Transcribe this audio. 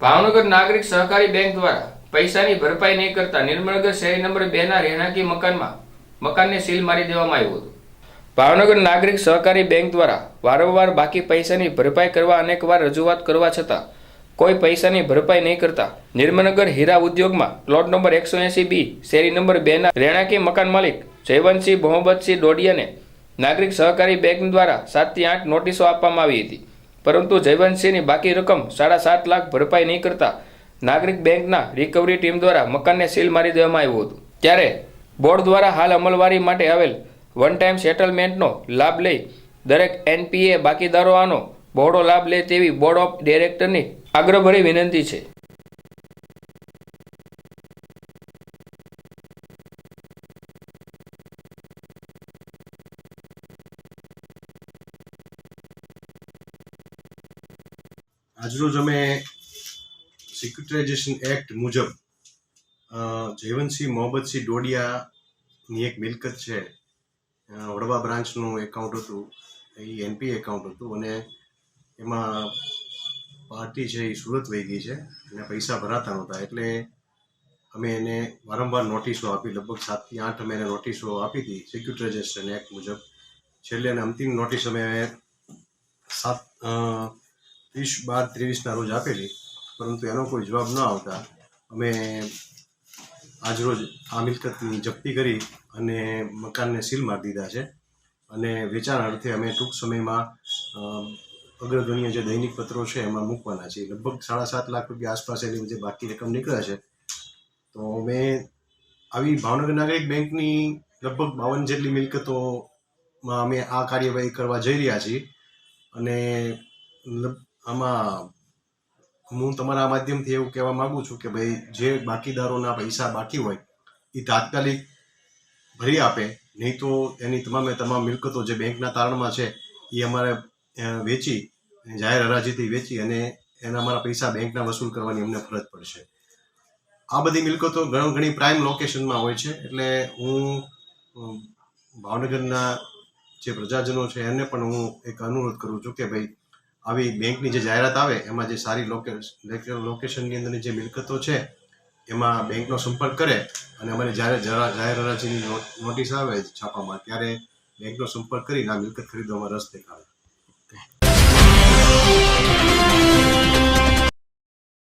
ભાવનગર નાગરિક સહકારી બેંક દ્વારા પૈસાની ભરપાઈ નહીં કરતા નિર્મળગર શેરી નંબર બે ના રહેણાંકી મકાનમાં મકાનને સીલ મારી દેવામાં આવ્યું હતું. ભાવનગર નાગરિક સહકારી બેંક દ્વારા વારંવાર બાકી પૈસાની ભરપાઈ કરવા અનેકવાર રજૂઆત કરવા છતાં કોઈ પૈસાની ભરપાઈ નહીં કરતા નિર્મળનગર હીરા ઉદ્યોગમાં પ્લોટ નંબર એકસો એંસી બી, શેરી નંબર બે ના રહેણાંકી મકાન માલિક જયવંતસિંહ મોહમ્મદસિંહ ડોડિયાને નાગરિક સહકારી બેંક દ્વારા સાતથી આઠ નોટિસો આપવામાં આવી હતી. પરંતુ જયવંતસિંહની બાકી રકમ સાડા સાત લાખ ભરપાઈ નહીં કરતા નાગરિક બેંકના રિકવરી ટીમ દ્વારા મકાનને સીલ મારી દેવામાં આવ્યું હતું. ત્યારે બોર્ડ દ્વારા હાલ અમલવારી માટે આવેલ વન ટાઈમ સેટલમેન્ટનો લાભ લઈ દરેક એનપીએ બાકીદારો આનો બહોળો લાભ લે તેવી બોર્ડ ઓફ ડિરેક્ટરની આગ્રહભરી વિનંતી છે. આજરોજ અમે સિક્યુટરાઇઝેશન એક્ટ મુજબ જયવંતસિંહ મોહમ્મદસિંહ ડોડિયાની એક મિલકત છે વડવા બ્રાન્ચનું એકાઉન્ટ હતું, એ એનપી એકાઉન્ટ હતું અને એમાં પાર્ટી છે એ સુરત વહી ગઈ છે અને પૈસા ભરાતા નહોતા, એટલે અમે એને વારંવાર નોટિસો આપી, લગભગ સાતથી આઠ અમે એને નોટિસો આપી હતી સિક્યુટરાઇઝેશન એક્ટ મુજબ. છેલ્લે અને અંતિમ નોટિસ અમે સાત ત્રીસ બાર ત્રેવીસના રોજ આપેલી પરંતુ એનો કોઈ જવાબ ન આવતા અમે આજરોજ આ મિલકતની જપ્તી કરી અને મકાનને સીલ મારી દીધા છે. અને વેચાણ અર્થે અમે ટૂંક સમયમાં અ, જે દૈનિક પત્રો છે એમાં મૂકવાના છે લગભગ સાડા સાત લાખ રૂપિયા આસપાસ એની જે બાકી રકમ નીકળે છે. તો અમે આવી ભાવનગર નાગરિક બેંકની લગભગ બાવન જેટલી મિલકતોમાં અમે આ કાર્યવાહી કરવા જઈ રહ્યા છીએ. અને આમાં હું તમારા માધ્યમથી એવું કહેવા માગું છું કે ભાઈ, જે બાકીદારોના પૈસા બાકી હોય એ તાત્કાલિક ભરી આપે. નહીં તો એની તમામે તમામ મિલકતો જે બેંકના તારણમાં છે એ અમારે વેચી, જાહેર હરાજીથી વેચી અને એના અમારા પૈસા બેંકના વસૂલ કરવાની અમને ફરજ પડશે. આ બધી મિલકતો ઘણો ઘણી પ્રાઇમ લોકેશનમાં હોય છે, એટલે હું ભાવનગરના જે પ્રજાજનો છે, એને પણ હું એક અનુરોધ કરું છું કે ભાઈ આવી બેંકની જે જાહેરાત આવે, એમાં જે સારી લોકેશનની અંદરની જે મિલકતો છે, એમાં બેંકનો સંપર્ક કરે અને અમારે જ્યારે જાહેર હરાજીની નોટિસ આવે છાપામાં, ત્યારે બેંકનો સંપર્ક કરીને આ મિલકત ખરીદવામાં રસ દેખાડે.